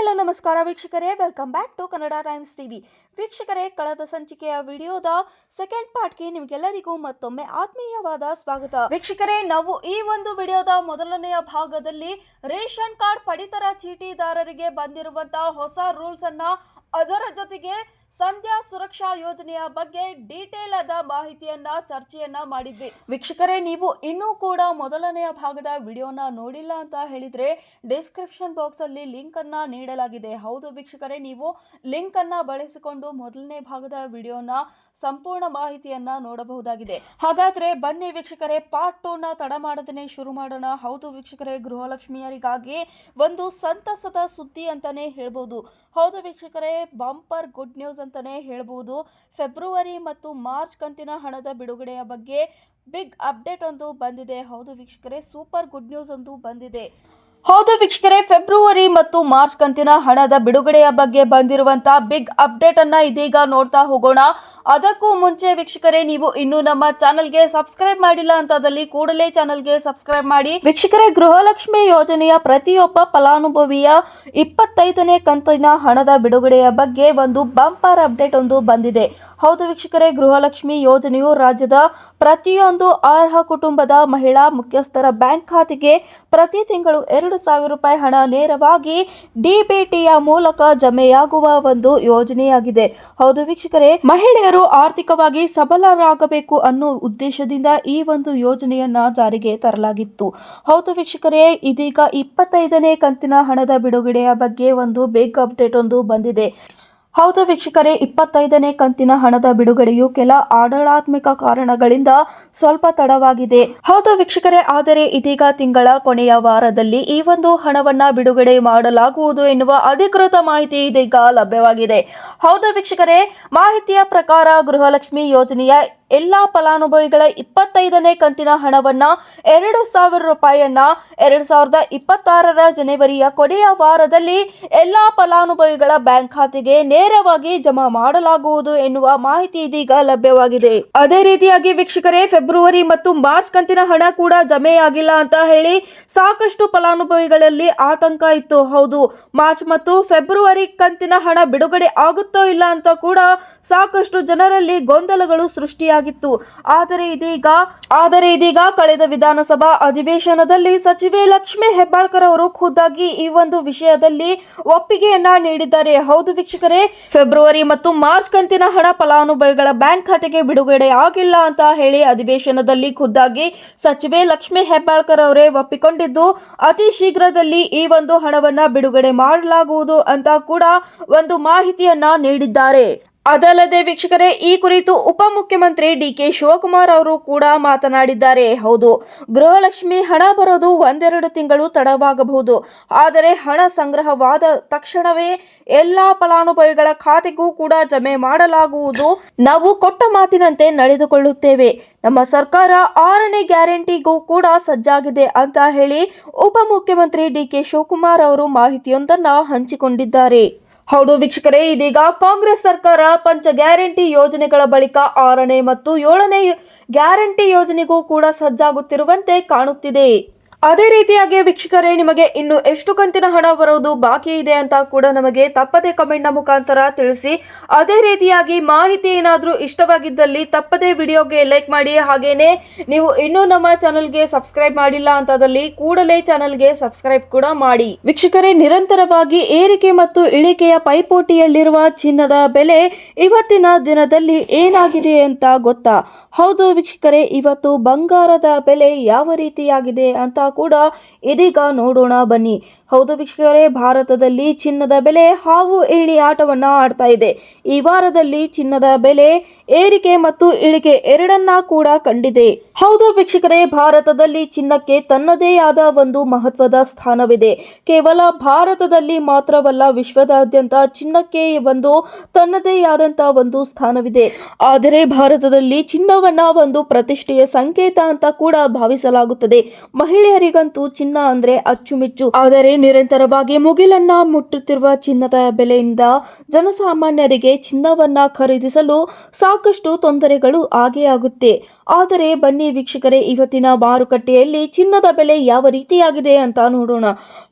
Hello ನಮಸ್ಕಾರ ವೀಕ್ಷಕರೇ. Welcome back to Kannada Times TV ವೀಕ್ಷಕರೇ, ಕಳೆದ ಸಂಚಿಕೆಯ ವಿಡಿಯೋದ ಸೆಕೆಂಡ್ ಪಾರ್ಟ್ಗೆ ನಿಮಗೆಲ್ಲರಿಗೂ ಮತ್ತೊಮ್ಮೆ ಆತ್ಮೀಯವಾದ ಸ್ವಾಗತ. ವೀಕ್ಷಕರೇ, ನಾವು ಈ ಒಂದು ವಿಡಿಯೋದ ಮೊದಲನೆಯ ಭಾಗದಲ್ಲಿ ರೇಷನ್ ಕಾರ್ಡ್ ಪಡಿತರ ಚೀಟಿದಾರರಿಗೆ ಬಂದಿರುವಂತಹ ಹೊಸ ರೂಲ್ಸ್ ಅನ್ನ ಅದರ ಜೊತೆಗೆ ಸಂಧ್ಯಾ ಸುರಕ್ಷಾ ಯೋಜನೆಯ ಬಗ್ಗೆ ಡೀಟೇಲ್ ಆದ ಮಾಹಿತಿಯನ್ನ, ಚರ್ಚೆಯನ್ನ ಮಾಡಿದ್ವಿ. ವೀಕ್ಷಕರೇ, ನೀವು ಇನ್ನೂ ಕೂಡ ಮೊದಲನೆಯ ಭಾಗದ ವಿಡಿಯೋನ ನೋಡಿಲ್ಲ ಅಂತ ಹೇಳಿದ್ರೆ ಡಿಸ್ಕ್ರಿಪ್ಷನ್ ಬಾಕ್ಸ್ ಅಲ್ಲಿ ಲಿಂಕ್ ಅನ್ನ ನೀಡಲಾಗಿದೆ. ಹೌದು ವೀಕ್ಷಕರೇ, ನೀವು ಲಿಂಕ್ ಅನ್ನ ಬಳಸಿಕೊಂಡು ಮೊದಲನೇ ಭಾಗದ ವಿಡಿಯೋನ ಸಂಪೂರ್ಣ ಮಾಹಿತಿಯನ್ನ ನೋಡಬಹುದಾಗಿದೆ. ಹಾಗಾದ್ರೆ ಬನ್ನಿ ವೀಕ್ಷಕರೇ ಪಾರ್ಟ್ ಟೂ ನ ತಡ ಮಾಡದನೆ ಶುರು ಮಾಡೋಣ. ಹೌದು ವೀಕ್ಷಕರೇ, ಗೃಹಲಕ್ಷ್ಮಿಯರಿಗಾಗಿ ಒಂದು ಸಂತಸದ ಸುದ್ದಿ ಅಂತಾನೆ ಹೇಳ್ಬೋದು. ಹೌದು ವೀಕ್ಷಕರೇ ಬಂಪರ್ ಗುಡ್ ನ್ಯೂಸ್ ಅಂತಾನೆ ಹೇಳ್ಬೋದು. ಫೆಬ್ರವರಿ ಮತ್ತು ಮಾರ್ಚ್ ಕಂತಿನ ಹಣದ ಬಿಡುಗಡೆಯ ಬಗ್ಗೆ ಬಿಗ್ ಅಪ್ಡೇಟ್ ಒಂದು ಬಂದಿದೆ. ಹೌದು ವೀಕ್ಷಕರೇ, ಸೂಪರ್ ಗುಡ್ ನ್ಯೂಸ್ ಒಂದು ಬಂದಿದೆ. ಹೌದು ವೀಕ್ಷಕರೇ, ಫೆಬ್ರವರಿ ಮತ್ತು ಮಾರ್ಚ್ ಕಂತಿನ ಹಣದ ಬಿಡುಗಡೆಯ ಬಗ್ಗೆ ಬಂದಿರುವಂತಹ ಬಿಗ್ ಅಪ್ಡೇಟ್ ಅನ್ನ ಇದೀಗ ನೋಡ್ತಾ ಹೋಗೋಣ. ಅದಕ್ಕೂ ಮುಂಚೆ ವೀಕ್ಷಕರೇ, ನೀವು ಇನ್ನು ನಮ್ಮ ಚಾನೆಲ್ಗೆ ಸಬ್ಸ್ಕ್ರೈಬ್ ಮಾಡಿಲ್ಲ ಅಂತದಲ್ಲಿ ಕೂಡಲೇ ಚಾನೆಲ್ಗೆ ಸಬ್ಸ್ಕ್ರೈಬ್ ಮಾಡಿ. ವೀಕ್ಷಕರೇ, ಗೃಹಲಕ್ಷ್ಮಿ ಯೋಜನೆಯ ಪ್ರತಿಯೊಬ್ಬ ಫಲಾನುಭವಿಯ ಇಪ್ಪತ್ತೈದನೇ ಕಂತಿನ ಹಣದ ಬಿಡುಗಡೆಯ ಬಗ್ಗೆ ಒಂದು ಬಂಪರ್ ಅಪ್ಡೇಟ್ ಒಂದು ಬಂದಿದೆ. ಹೌದು ವೀಕ್ಷಕರೇ, ಗೃಹಲಕ್ಷ್ಮಿ ಯೋಜನೆಯು ರಾಜ್ಯದ ಪ್ರತಿಯೊಂದು ಅರ್ಹ ಕುಟುಂಬದ ಮಹಿಳಾ ಮುಖ್ಯಸ್ಥರ ಬ್ಯಾಂಕ್ ಖಾತೆಗೆ ಪ್ರತಿ ತಿಂಗಳು ಎರಡು ಸಾವಿರ ರೂಪಾಯಿ ಹಣ ನೇರವಾಗಿ ಡಿಬಿಟಿಯ ಮೂಲಕ ಜಮೆಯಾಗುವ ಒಂದು ಯೋಜನೆಯಾಗಿದೆ. ಹೌದು ವೀಕ್ಷಕರೇ, ಮಹಿಳೆಯರು ಆರ್ಥಿಕವಾಗಿ ಸಬಲರಾಗಬೇಕು ಅನ್ನೋ ಉದ್ದೇಶದಿಂದ ಈ ಒಂದು ಯೋಜನೆಯನ್ನ ಜಾರಿಗೆ ತರಲಾಗಿತ್ತು. ಹೌದು ವೀಕ್ಷಕರೇ, ಇದೀಗ ಇಪ್ಪತ್ತೈದನೇ ಕಂತಿನ ಹಣದ ಬಿಡುಗಡೆಯ ಬಗ್ಗೆ ಒಂದು ಬಿಗ್ ಅಪ್ಡೇಟ್ ಒಂದು ಬಂದಿದೆ. ಹೌದು ವೀಕ್ಷಕರೇ, ಇಪ್ಪತ್ತೈದನೇ ಕಂತಿನ ಹಣದ ಬಿಡುಗಡೆಯು ಕೆಲ ಆಡಳಾತ್ಮಕ ಕಾರಣಗಳಿಂದ ಸ್ವಲ್ಪ ತಡವಾಗಿದೆ. ಹೌದು ವೀಕ್ಷಕರೇ, ಆದರೆ ಇದೀಗ ತಿಂಗಳ ಕೊನೆಯ ವಾರದಲ್ಲಿ ಈ ಒಂದು ಹಣವನ್ನ ಬಿಡುಗಡೆ ಮಾಡಲಾಗುವುದು ಎನ್ನುವ ಅಧಿಕೃತ ಮಾಹಿತಿ ಇದೀಗ ಲಭ್ಯವಾಗಿದೆ. ಹೌದು ವೀಕ್ಷಕರೇ, ಮಾಹಿತಿಯ ಪ್ರಕಾರ ಗೃಹಲಕ್ಷ್ಮಿ ಯೋಜನೆಯ ಎಲ್ಲಾ ಫಲಾನುಭವಿಗಳ ಇಪ್ಪತ್ತೈದನೇ ಕಂತಿನ ಹಣವನ್ನ ಎರಡು ಸಾವಿರ ರೂಪಾಯಿಯನ್ನ ಎರಡು ಸಾವಿರದ ಇಪ್ಪತ್ತಾರರ ಜನವರಿಯ ಕೊನೆಯ ವಾರದಲ್ಲಿ ಎಲ್ಲಾ ಫಲಾನುಭವಿಗಳ ಬ್ಯಾಂಕ್ ಖಾತೆಗೆ ನೇರವಾಗಿ ಜಮಾ ಮಾಡಲಾಗುವುದು ಎನ್ನುವ ಮಾಹಿತಿ ಇದೀಗ ಲಭ್ಯವಾಗಿದೆ. ಅದೇ ರೀತಿಯಾಗಿ ವೀಕ್ಷಕರೇ, ಫೆಬ್ರವರಿ ಮತ್ತು ಮಾರ್ಚ್ ಕಂತಿನ ಹಣ ಕೂಡ ಜಮೆಯಾಗಿಲ್ಲ ಅಂತ ಹೇಳಿ ಸಾಕಷ್ಟು ಫಲಾನುಭವಿಗಳಲ್ಲಿ ಆತಂಕ ಇತ್ತು. ಹೌದು, ಮಾರ್ಚ್ ಮತ್ತು ಫೆಬ್ರವರಿ ಕಂತಿನ ಹಣ ಬಿಡುಗಡೆ ಆಗುತ್ತೋ ಇಲ್ಲ ಅಂತ ಕೂಡ ಸಾಕಷ್ಟು ಜನರಲ್ಲಿ ಗೊಂದಲಗಳು ಆದರೆ ಇದೀಗ ಆದರೆ ಇದೀಗ ಕಳೆದ ವಿಧಾನಸಭಾ ಅಧಿವೇಶನದಲ್ಲಿ ಸಚಿವೆ ಲಕ್ಷ್ಮಿ ಹೆಬ್ಬಾಳ್ಕರ್ ಅವರು ಖುದ್ದಾಗಿ ಈ ಒಂದು ವಿಷಯದಲ್ಲಿ ಒಪ್ಪಿಗೆಯನ್ನ ನೀಡಿದ್ದಾರೆ. ಹೌದು ವೀಕ್ಷಕರೇ, ಫೆಬ್ರವರಿ ಮತ್ತು ಮಾರ್ಚ್ ಕಂತಿನ ಹಣ ಫಲಾನುಭವಿಗಳ ಬ್ಯಾಂಕ್ ಖಾತೆಗೆ ಬಿಡುಗಡೆ ಆಗಿಲ್ಲ ಅಂತ ಹೇಳಿ ಅಧಿವೇಶನದಲ್ಲಿ ಖುದ್ದಾಗಿ ಸಚಿವೆ ಲಕ್ಷ್ಮಿ ಹೆಬ್ಬಾಳ್ಕರ್ ಅವರೇ ಒಪ್ಪಿಕೊಂಡಿದ್ದು, ಅತಿ ಶೀಘ್ರದಲ್ಲಿ ಈ ಒಂದು ಹಣವನ್ನ ಬಿಡುಗಡೆ ಮಾಡಲಾಗುವುದು ಅಂತ ಕೂಡ ಒಂದು ಮಾಹಿತಿಯನ್ನ ನೀಡಿದ್ದಾರೆ. ಅದಲ್ಲದೆ ವೀಕ್ಷಕರೇ, ಈ ಕುರಿತು ಉಪಮುಖ್ಯಮಂತ್ರಿ ಡಿ ಕೆ ಶಿವಕುಮಾರ್ ಅವರು ಕೂಡ ಮಾತನಾಡಿದ್ದಾರೆ. ಹೌದು, ಗೃಹಲಕ್ಷ್ಮಿ ಹಣ ಬರೋದು ಒಂದೆರಡು ತಿಂಗಳು ತಡವಾಗಬಹುದು. ಆದರೆ ಹಣ ಸಂಗ್ರಹವಾದ ತಕ್ಷಣವೇ ಎಲ್ಲಾ ಫಲಾನುಭವಿಗಳ ಖಾತೆಗೂ ಕೂಡ ಜಮೆ ಮಾಡಲಾಗುವುದು. ನಾವು ಕೊಟ್ಟ ಮಾತಿನಂತೆ ನಡೆದುಕೊಳ್ಳುತ್ತೇವೆ. ನಮ್ಮ ಸರ್ಕಾರ ಆರನೇ ಗ್ಯಾರಂಟಿಗೂ ಕೂಡ ಸಜ್ಜಾಗಿದೆ ಅಂತ ಹೇಳಿ ಉಪಮುಖ್ಯಮಂತ್ರಿ ಡಿ ಕೆ ಶಿವಕುಮಾರ್ ಅವರು ಮಾಹಿತಿಯೊಂದನ್ನ ಹಂಚಿಕೊಂಡಿದ್ದಾರೆ. ಹೌದು ವೀಕ್ಷಕರೇ, ಇದೀಗ ಕಾಂಗ್ರೆಸ್ ಸರ್ಕಾರ ಪಂಚ ಗ್ಯಾರಂಟಿ ಯೋಜನೆಗಳ ಬಳಿಕ ಆರನೇ ಮತ್ತು ಏಳನೇ ಗ್ಯಾರಂಟಿ ಯೋಜನೆಗೂ ಕೂಡ ಸಜ್ಜಾಗುತ್ತಿರುವಂತೆ ಕಾಣುತ್ತಿದೆ. ಅದೇ ರೀತಿಯಾಗಿ ವೀಕ್ಷಕರೇ, ನಿಮಗೆ ಇನ್ನು ಎಷ್ಟು ಕಂತಿನ ಹಣ ಬರೋದು ಬಾಕಿ ಇದೆ ಅಂತ ಕೂಡ ನಮಗೆ ತಪ್ಪದೆ ಕಮೆಂಟ್ನ ಮುಖಾಂತರ ತಿಳಿಸಿ. ಅದೇ ರೀತಿಯಾಗಿ ಮಾಹಿತಿ ಏನಾದರೂ ಇಷ್ಟವಾಗಿದ್ದಲ್ಲಿ ತಪ್ಪದೆ ವಿಡಿಯೋಗೆ ಲೈಕ್ ಮಾಡಿ. ಹಾಗೇನೆ ನೀವು ಇನ್ನೂ ನಮ್ಮ ಚಾನಲ್ಗೆ ಸಬ್ಸ್ಕ್ರೈಬ್ ಮಾಡಿಲ್ಲ ಅಂತದಲ್ಲಿ ಕೂಡಲೇ ಚಾನಲ್ಗೆ ಸಬ್ಸ್ಕ್ರೈಬ್ ಕೂಡ ಮಾಡಿ. ವೀಕ್ಷಕರೇ, ನಿರಂತರವಾಗಿ ಏರಿಕೆ ಮತ್ತು ಇಳಿಕೆಯ ಪೈಪೋಟಿಯಲ್ಲಿರುವ ಚಿನ್ನದ ಬೆಲೆ ಇವತ್ತಿನ ದಿನದಲ್ಲಿ ಏನಾಗಿದೆ ಅಂತ ಗೊತ್ತಾ? ಹೌದು ವೀಕ್ಷಕರೇ, ಇವತ್ತು ಬಂಗಾರದ ಬೆಲೆ ಯಾವ ರೀತಿಯಾಗಿದೆ ಅಂತ ಕೂಡ ಇದೀಗ ನೋಡೋಣ ಬನ್ನಿ. ಹೌದು ವೀಕ್ಷಕರೇ, ಭಾರತದಲ್ಲಿ ಚಿನ್ನದ ಬೆಲೆ ಹಾವು ಏಣಿ ಆಟವನ್ನು ಆಡ್ತಾ ಇದೆ. ಈ ವಾರದಲ್ಲಿ ಚಿನ್ನದ ಬೆಲೆ ಏರಿಕೆ ಮತ್ತು ಇಳಿಕೆ ಎರಡನ್ನ ಕೂಡ ಕಂಡಿದೆ. ಹೌದು ವೀಕ್ಷಕರೇ, ಭಾರತದಲ್ಲಿ ಚಿನ್ನಕ್ಕೆ ತನ್ನದೇ ಆದ ಒಂದು ಮಹತ್ವದ ಸ್ಥಾನವಿದೆ. ಕೇವಲ ಭಾರತದಲ್ಲಿ ಮಾತ್ರವಲ್ಲ, ವಿಶ್ವದಾದ್ಯಂತ ಚಿನ್ನಕ್ಕೆ ಒಂದು ತನ್ನದೇ ಆದಂತ ಒಂದು ಸ್ಥಾನವಿದೆ. ಆದರೆ ಭಾರತದಲ್ಲಿ ಚಿನ್ನವನ್ನ ಒಂದು ಪ್ರತಿಷ್ಠೆಯ ಸಂಕೇತ ಅಂತ ಕೂಡ ಭಾವಿಸಲಾಗುತ್ತದೆ. ಮಹಿಳೆಯರಿಗಂತೂ ಚಿನ್ನ ಅಂದ್ರೆ ಅಚ್ಚುಮೆಚ್ಚು. ಆದರೆ ನಿರಂತರವಾಗಿ ಮುಗಿಲನ್ನ ಮುಟ್ಟುತ್ತಿರುವ ಚಿನ್ನದ ಬೆಲೆಯಿಂದ ಜನಸಾಮಾನ್ಯರಿಗೆ ಚಿನ್ನವನ್ನ ಖರೀದಿಸಲು ಸಾಕಷ್ಟು ತೊಂದರೆಗಳು ಆಗೇ ಆಗುತ್ತೆ ಆದರೆ ಬನ್ನಿ ವೀಕ್ಷಕರೇ, ಇವತ್ತಿನ ಮಾರುಕಟ್ಟೆಯಲ್ಲಿ ಚಿನ್ನದ ಬೆಲೆ ಯಾವ ರೀತಿಯಾಗಿದೆ ಅಂತ ನೋಡೋಣ.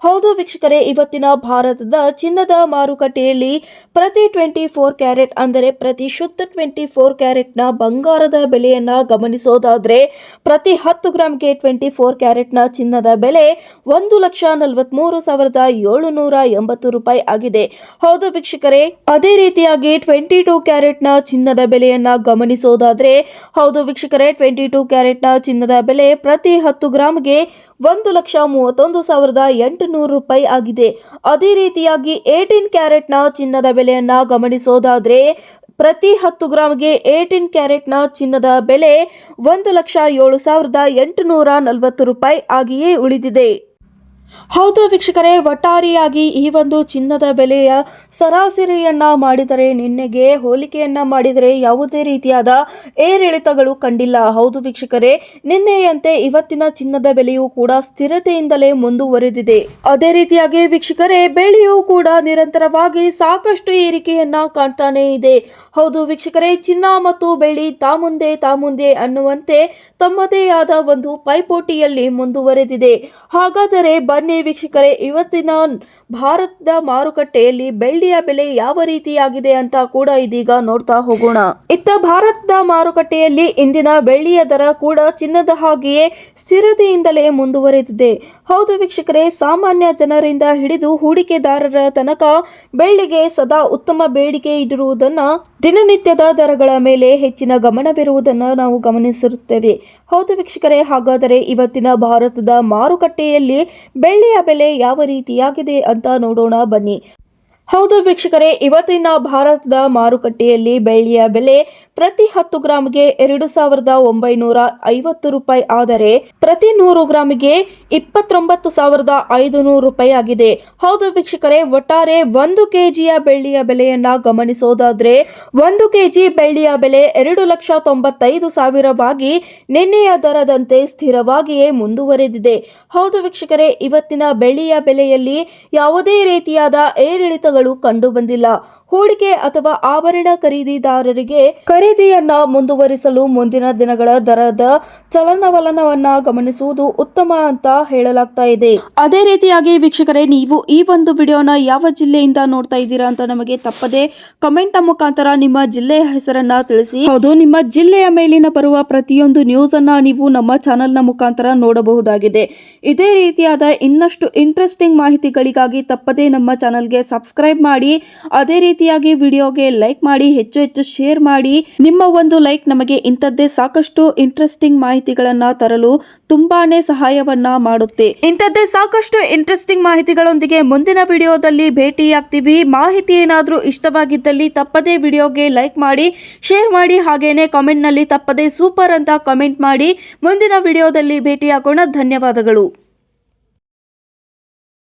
ಹೌದು ವೀಕ್ಷಕರೇ, ಇವತ್ತಿನ ಭಾರತದ ಚಿನ್ನದ ಮಾರುಕಟ್ಟೆಯಲ್ಲಿ ಪ್ರತಿ ಟ್ವೆಂಟಿ ಫೋರ್ ಕ್ಯಾರೆಟ್ ಅಂದರೆ ಪ್ರತಿ ಶುದ್ಧ ಟ್ವೆಂಟಿ ಫೋರ್ ಕ್ಯಾರೆಟ್ನ ಬಂಗಾರದ ಬೆಲೆಯನ್ನು ಗಮನಿಸೋದಾದರೆ ಪ್ರತಿ ಹತ್ತು ಗ್ರಾಮ್ಗೆ ಟ್ವೆಂಟಿ ಫೋರ್ ಕ್ಯಾರೆಟ್ನ ಚಿನ್ನದ ಬೆಲೆ ಒಂದು ಲಕ್ಷ ನಲವತ್ಮೂರು ಸಾವಿರದ ಏಳುನೂರ ಎಂಬತ್ತು ರೂಪಾಯಿ ಆಗಿದೆ. ಹೌದು ವೀಕ್ಷಕರೇ, ಅದೇ ರೀತಿಯಾಗಿ ಟ್ವೆಂಟಿ ಟೂ ಕ್ಯಾರೆಟ್ನ ಚಿನ್ನದ ಬೆಲೆಯನ್ನ ಗಮನಿಸೋದಾದ್ರೆ, ಹೌದು ವೀಕ್ಷಕರೇ, ಟ್ವೆಂಟಿ ಟೂ ಕ್ಯಾರೆಟ್ನ ಚಿನ್ನದ ಬೆಲೆ ಪ್ರತಿ ಹತ್ತು ಗ್ರಾಮ್ಗೆ ಒಂದು ಲಕ್ಷ ಮೂವತ್ತೊಂದು ಸಾವಿರದ ಎಂಟುನೂರು ರೂಪಾಯಿ ಆಗಿದೆ. ಅದೇ ರೀತಿಯಾಗಿ ಏಯ್ಟೀನ್ ಕ್ಯಾರೆಟ್ನ ಚಿನ್ನದ ಬೆಲೆಯನ್ನ ಗಮನಿಸೋದಾದ್ರೆ, ಪ್ರತಿ ಹತ್ತು ಗ್ರಾಮ್ಗೆ ಏಯ್ಟೀನ್ ಕ್ಯಾರೆಟ್ನ ಚಿನ್ನದ ಬೆಲೆ ಒಂದು ಲಕ್ಷ ಏಳು ಸಾವಿರದ ಎಂಟುನೂರ ನಲವತ್ತು ರೂಪಾಯಿ ಆಗಿಯೇ ಉಳಿದಿದೆ. ಹೌದು ವೀಕ್ಷಕರೇ, ಒಟ್ಟಾರೆಯಾಗಿ ಈ ಒಂದು ಚಿನ್ನದ ಬೆಲೆಯ ಸರಾಸರಿಯನ್ನ ಮಾಡಿದರೆ, ನಿನ್ನೆಗೆ ಹೋಲಿಕೆಯನ್ನ ಮಾಡಿದರೆ ಯಾವುದೇ ರೀತಿಯಾದ ಏರಿಳಿತಗಳು ಕಂಡಿಲ್ಲ. ಹೌದು ವೀಕ್ಷಕರೇ, ನಿನ್ನೆಯಂತೆ ಇವತ್ತಿನ ಚಿನ್ನದ ಬೆಲೆಯೂ ಕೂಡ ಸ್ಥಿರತೆಯಿಂದಲೇ ಮುಂದುವರೆದಿದೆ. ಅದೇ ರೀತಿಯಾಗಿ ವೀಕ್ಷಕರೇ ಬೆಳೆಯೂ ಕೂಡ ನಿರಂತರವಾಗಿ ಸಾಕಷ್ಟು ಏರಿಕೆಯನ್ನ ಕಾಣ್ತಾನೆ ಇದೆ. ಹೌದು ವೀಕ್ಷಕರೇ, ಚಿನ್ನ ಮತ್ತು ಬೆಳ್ಳಿ ತಾ ಮುಂದೆ ತಾ ಮುಂದೆ ಅನ್ನುವಂತೆ ತಮ್ಮದೇ ಆದ ಒಂದು ಪೈಪೋಟಿಯಲ್ಲಿ ಮುಂದುವರೆದಿದೆ. ಹಾಗಾದರೆ ಬನ್ನಿ ವೀಕ್ಷಕರೇ, ಇವತ್ತಿನ ಭಾರತದ ಮಾರುಕಟ್ಟೆಯಲ್ಲಿ ಬೆಳ್ಳಿಯ ಬೆಲೆ ಯಾವ ರೀತಿಯಾಗಿದೆ ಅಂತ ಕೂಡ ಇದೀಗ ನೋಡ್ತಾ ಹೋಗೋಣ. ಇತ್ತ ಭಾರತದ ಮಾರುಕಟ್ಟೆಯಲ್ಲಿ ಇಂದಿನ ಬೆಳ್ಳಿಯ ದರ ಕೂಡ ಚಿನ್ನದ ಹಾಗೆಯೇ ಸ್ಥಿರತೆಯಿಂದಲೇ ಮುಂದುವರೆದಿದೆ. ಹೌದು ವೀಕ್ಷಕರೇ, ಸಾಮಾನ್ಯ ಜನರಿಂದ ಹಿಡಿದು ಹೂಡಿಕೆದಾರರ ತನಕ ಬೆಳ್ಳಿಗೆ ಸದಾ ಉತ್ತಮ ಬೇಡಿಕೆ ಇಡಿರುವುದನ್ನು ದಿನನಿತ್ಯದ ದರಗಳ ಮೇಲೆ ಹೆಚ್ಚಿನ ಗಮನವಿರುವುದನ್ನು ನಾವು ಗಮನಿಸಿರುತ್ತೇವೆ. ಹೌದು ವೀಕ್ಷಕರೇ, ಹಾಗಾದರೆ ಇವತ್ತಿನ ಭಾರತದ ಮಾರುಕಟ್ಟೆಯಲ್ಲಿ ಬೆಳ್ಳಿಯ ಬೆಲೆ ಯಾವ ರೀತಿಯಾಗಿದೆ ಅಂತ ನೋಡೋಣ ಬನ್ನಿ. ಹೌದು ವೀಕ್ಷಕರೇ, ಇವತ್ತಿನ ಭಾರತದ ಮಾರುಕಟ್ಟೆಯಲ್ಲಿ ಬೆಳ್ಳಿಯ ಬೆಲೆ ಪ್ರತಿ ಹತ್ತು ಗ್ರಾಮ್ಗೆ ಎರಡು ಸಾವಿರದ ಒಂಬೈನೂರ ಐವತ್ತು ರೂಪಾಯಿ ಆದರೆ ಪ್ರತಿ ನೂರು ಗ್ರಾಮಿಗೆ ಇಪ್ಪತ್ತೊಂಬತ್ತು ಸಾವಿರದ ಐದು ನೂರು ರೂಪಾಯಿ ಆಗಿದೆ. ಹೌದು ವೀಕ್ಷಕರೇ, ಒಟ್ಟಾರೆ ಒಂದು ಕೆಜಿಯ ಬೆಳ್ಳಿಯ ಬೆಲೆಯನ್ನ ಗಮನಿಸೋದಾದ್ರೆ ಒಂದು ಕೆಜಿ ಬೆಳ್ಳಿಯ ಬೆಲೆ ಎರಡು ಲಕ್ಷ ತೊಂಬತ್ತೈದು ಸಾವಿರವಾಗಿ ನಿನ್ನೆಯ ದರದಂತೆ ಸ್ಥಿರವಾಗಿಯೇ ಮುಂದುವರೆದಿದೆ. ಹೌದು ವೀಕ್ಷಕರೇ, ಇವತ್ತಿನ ಬೆಳ್ಳಿಯ ಬೆಲೆಯಲ್ಲಿ ಯಾವುದೇ ರೀತಿಯಾದ ಏರಿಳಿತಗಳು ಕಂಡುಬಂದಿಲ್ಲ. ಹೂಡಿಕೆ ಅಥವಾ ಆಭರಣ ಖರೀದಿದಾರರಿಗೆ ಖರೀದಿಯನ್ನ ಮುಂದುವರಿಸಲು ಮುಂದಿನ ದಿನಗಳ ದರದ ಚಲನವಲನವನ್ನ ಗಮನಿಸುವುದು ಉತ್ತಮ ಅಂತ ಹೇಳಲಾಗ್ತಾ ಇದೆ. ಅದೇ ರೀತಿಯಾಗಿ ವೀಕ್ಷಕರೇ, ನೀವು ಈ ಒಂದು ವಿಡಿಯೋನ ಯಾವ ಜಿಲ್ಲೆಯಿಂದ ನೋಡ್ತಾ ಇದ್ದೀರಾ ಅಂತ ನಮಗೆ ತಪ್ಪದೆ ಕಮೆಂಟ್ ಮುಖಾಂತರ ನಿಮ್ಮ ಜಿಲ್ಲೆಯ ಹೆಸರನ್ನ ತಿಳಿಸಿ. ಹೌದು, ನಿಮ್ಮ ಜಿಲ್ಲೆಯ ಮೇಲಿನ ಬರುವ ಪ್ರತಿಯೊಂದು ನ್ಯೂಸ್ ಅನ್ನ ನೀವು ನಮ್ಮ ಚಾನೆಲ್ನ ಮುಖಾಂತರ ನೋಡಬಹುದಾಗಿದೆ. ಇದೇ ರೀತಿಯಾದ ಇನ್ನಷ್ಟು ಇಂಟ್ರೆಸ್ಟಿಂಗ್ ಮಾಹಿತಿಗಳಿಗಾಗಿ ತಪ್ಪದೆ ನಮ್ಮ ಚಾನೆಲ್ಗೆ ಸಬ್ಸ್ಕ್ರೈಬ್ ಮಾಡಿ, ಅದೇ ರೀತಿಯಾಗಿ ವಿಡಿಯೋಗೆ ಲೈಕ್ ಮಾಡಿ, ಹೆಚ್ಚು ಹೆಚ್ಚು ಶೇರ್ ಮಾಡಿ. ನಿಮ್ಮ ಒಂದು ಲೈಕ್ ನಮಗೆ ಇಂಥದ್ದೇ ಸಾಕಷ್ಟು ಇಂಟ್ರೆಸ್ಟಿಂಗ್ ಮಾಹಿತಿಗಳನ್ನ ತರಲು ತುಂಬಾನೇ ಸಹಾಯವನ್ನ ಮಾಡುತ್ತೆ. ಇಂಥದ್ದೇ ಸಾಕಷ್ಟು ಇಂಟ್ರೆಸ್ಟಿಂಗ್ ಮಾಹಿತಿಗಳೊಂದಿಗೆ ಮುಂದಿನ ವಿಡಿಯೋದಲ್ಲಿ ಭೇಟಿಯಾಗ್ತೀವಿ. ಮಾಹಿತಿ ಏನಾದರೂ ಇಷ್ಟವಾಗಿದ್ದಲ್ಲಿ ತಪ್ಪದೇ ವಿಡಿಯೋಗೆ ಲೈಕ್ ಮಾಡಿ ಶೇರ್ ಮಾಡಿ, ಹಾಗೇನೆ ಕಾಮೆಂಟ್ನಲ್ಲಿ ತಪ್ಪದೇ ಸೂಪರ್ ಅಂತ ಕಾಮೆಂಟ್ ಮಾಡಿ. ಮುಂದಿನ ವಿಡಿಯೋದಲ್ಲಿ ಭೇಟಿಯಾಗೋಣ. ಧನ್ಯವಾದಗಳು.